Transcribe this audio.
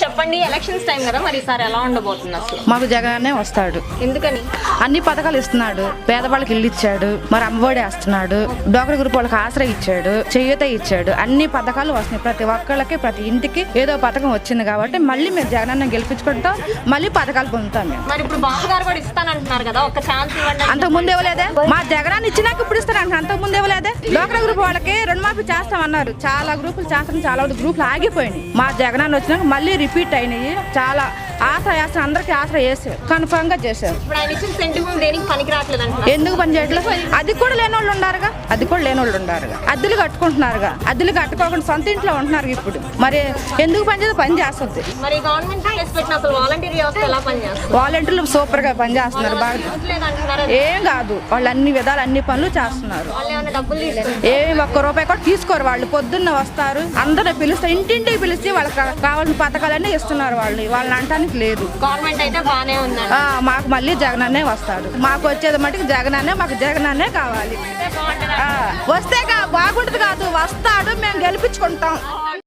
చెప్పండి elections time కదా మరి ఈసారి ఎలా ఉండబోతుంది అసలు? మాకు జగనే వస్తాడు. ఎందుకని? అన్ని పథకాలు ఇస్తున్నాడు. పేదవాళ్ళకి ఇల్లు ఇచ్చాడు మరి అమ్మఒడి వేస్తున్నాడు డోకర్ గ్రూప్ వాళ్ళకి ఆశ్రయ ఇచ్చాడు చేయూత ఇచ్చాడు అన్ని పథకాలు వస్తున్నాయి. ప్రతి ఒక్కళ్ళకి ప్రతి ఇంటికి ఏదో పథకం వచ్చింది కాబట్టి మళ్ళీ మేము జగనన్న గెలిపించుకుంటాం మళ్ళీ పథకాలు పొందుతాం మేము. మరి ఇప్పుడు బాబు గారు కూడా ఇస్తానంటున్నారు కదా ఒక ఛాన్స్ ఇవ్వండి అంతకు ముందు ఇవ్వలేదే? మా జగనాన్ని ఇచ్చినాక ఇప్పుడు ఇస్తారంట అంతకు లోకల్ డోక్రా గ్రూప్ వాళ్ళకి రుణమాఫీ చేస్తామన్నారు. చాలా గ్రూపులు చేస్తాం చాలా గ్రూపులు ఆగిపోయినాయి. మా జగనాన్ని వచ్చినాక మళ్ళీ రిపీట్ అయినాయి. చాలా ఆశ ఆశ అందరికి ఆశ వేసారు కన్ఫర్మ్గా చేశారు. ఇప్పుడు ఆయన ఇచ్చిన సెంటిమెంట్ దేనికి పనికి రావట్లేదు అంటున్నారు. ఎందుకు పని చేయట్లేదు? అది కూడా లేని వాళ్ళు ఉండారుగా? అది కూడా లేని వాళ్ళు ఉండారుగా. అద్దెలు కట్టుకుంటున్నారుగా? అద్దెలు కట్టుకోకుండా సొంత ఇంట్లో ఉంటున్నారు ఇప్పుడు. మరి ఎందుకు పని చేస్తే పని చేస్తుంది. మరి గవర్నమెంట్ వాలంటీర్ ఎలా వాలంటీర్లు సూపర్గా పని చేస్తున్నారు బాగా. ఏం కాదు. వాళ్ళు అన్ని విధాలు అన్ని పనులు చేస్తున్నారు. ఏమి ఒక్క రూపాయి కూడా తీసుకోరు వాళ్ళు. పొద్దున్న వస్తారు అందరూ పిలుస్తారు ఇంటింటికి పిలిచి వాళ్ళకి కావాల్సిన పథకాలన్నీ ఇస్తున్నారు వాళ్ళు. వాళ్ళని అంటానికి లేదు. గవర్నమెంట్ అయితే బాగానే ఆ, మాకు మళ్ళీ జగనన్నే వస్తాడు. మాకు వచ్చేది మటుకు జగనన్నే మాకు జగనన్నే కావాలి. వస్తే బాగుంటుంది కాదు. వస్తాడు మేము గెలిపించుకుంటాం.